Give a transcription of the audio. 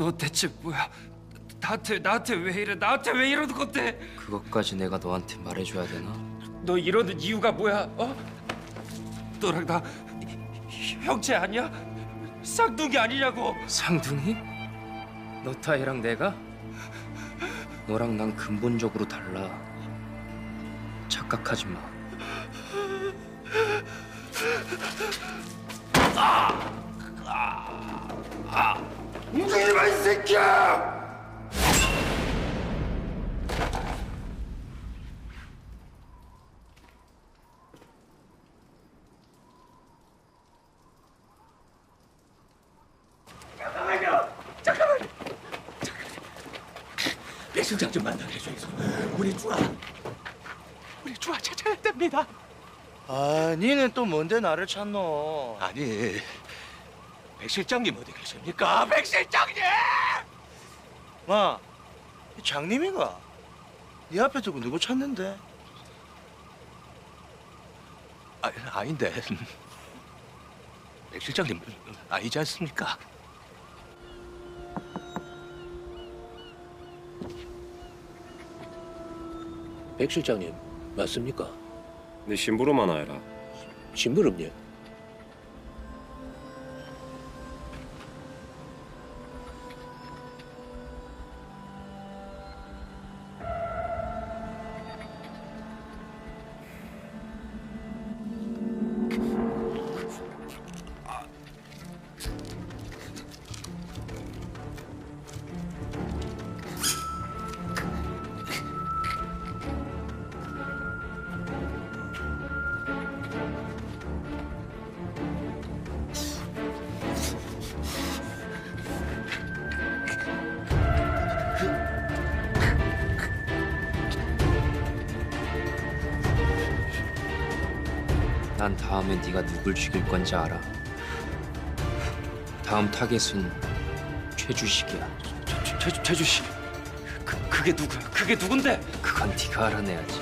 너 대체 뭐야? 나한테 나한테 왜 이래? 나한테 왜 이러는 건데? 그것까지 내가 너한테 말해줘야 되나? 너 이러는 이유가 뭐야? 어? 너랑 나 형제 아니야? 쌍둥이 아니냐고? 상둥이? 너 따위랑 내가? 너랑 난 근본적으로 달라. 착각하지 마. 움직이지 마, 이 새끼야! 배 실장 좀 만나게 해줘서 우리 주아. 우리 주아 찾아야 됩니다. 아, 니는 또 뭔데 나를 찾노? 아니 백 실장님 어디 계십니까 백 실장님 마, 이 장님이가? 네 앞에 두고 누구 찾는데? 아, 아닌데 백 실장님 아니지 않습니까 백 실장님 맞습니까 네 심부름하나 해라. 심부름님 난 다음에 네가 누굴 죽일 건지 알아. 다음 타겟은 최주식이야. 최, 최, 최주 씨, 그, 그게 누구야? 그게 누군데? 그건 네가 알아내야지.